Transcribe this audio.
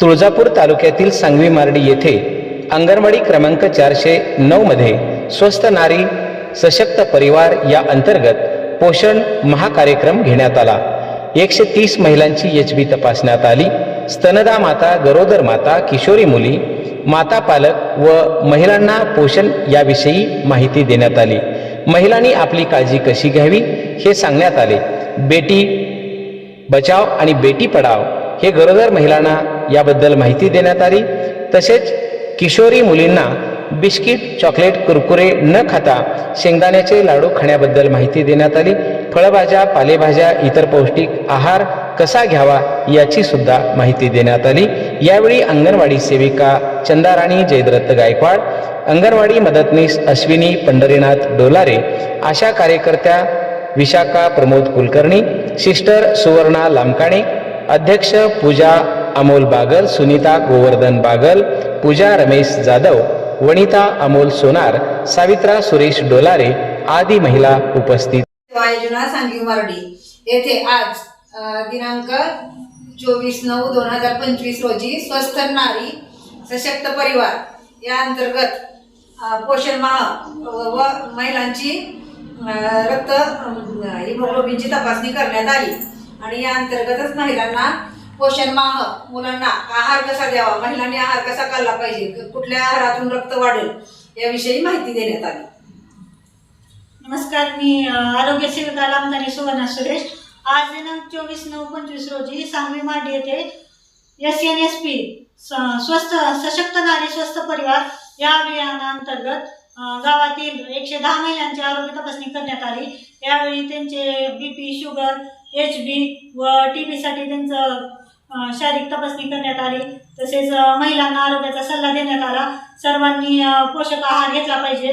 तुळजापूर तालुक्यातील सांगवी मार्डी येथे अंगणवाडी क्रमांक चारशे नऊ मध्ये नारी सशक्त परिवार या अंतर्गत पोषण महाकार्यक्रम घेण्यात आला. एकशे तीस महिलांची एच बी तपासण्यात आली. स्तनदा माता गरोदर माता किशोरी मुली माता पालक व महिलांना पोषण याविषयी माहिती देण्यात आली. महिलांनी आपली काळजी कशी घ्यावी हे सांगण्यात आले. बेटी बचाव आणि बेटी पढाव हे गरोदर महिलांना याबद्दल माहिती देण्यात आली. तसेच किशोरी मुलींना बिस्किट चॉकलेट कुरकुरे न खाता शेंगदाण्याचे लाडू खाण्याबद्दल माहिती देण्यात आली. फळभाज्या पालेभाज्या इतर पौष्टिक आहार कसा घ्यावा याची सुद्धा माहिती देण्यात आली. यावेळी अंगणवाडी सेविका चंदाराणी जयद्रथ गायकवाड अंगणवाडी मदतनीस अश्विनी पंढरीनाथ डोलारे आशा कार्यकर्त्या विशाखा प्रमोद कुलकर्णी सिस्टर सुवर्णा लामकाणे अध्यक्ष पूजा अमोल बागल सुनीता गोवर्धन बागल पूजा रमेश जाधव वनिता अमोल सोनार सावित्रा सुरेश डोलारे आदी महिला उपस्थित। आयोजना येथे आज दिनांक चोवीस नऊ दोन हजार पंचवीस रोजी स्वस्थ नारी सशक्त परिवार या अंतर्गत पोषण माह व महिलांची रक्त अम, हिमोग्लोबिनची तपासणी करण्यात आली. आणि या अंतर्गतच महिलांना पोषण माह मुलांना आहार कसा द्यावा महिलांनी आहार कसा खाल्ला पाहिजे कुठल्या आहारातून रक्त वाढेल याविषयी माहिती देण्यात आली. नमस्कार मी आरोग्य सेविका लामदानी सुवर्णा सुरेश. आज दिनांक चोवीस नऊ पंचवीस रोजी सांगवी मार्डी येथे एस एन एस पी स्वस्त सशक्त नारी स्वस्त परिवार या अभियानाअंतर्गत गावातील एकशे दहा महिलांची आरोग्य तपासणी करण्यात आली. यावेळी त्यांचे B P sugar H B व टी बीसाठी त्यांचं शारीरिक तपासणी करण्यात आली. तसेच महिलांना आरोग्याचा सल्ला देण्यात आला. सर्वांनी पोषक आहार घेतला पाहिजे.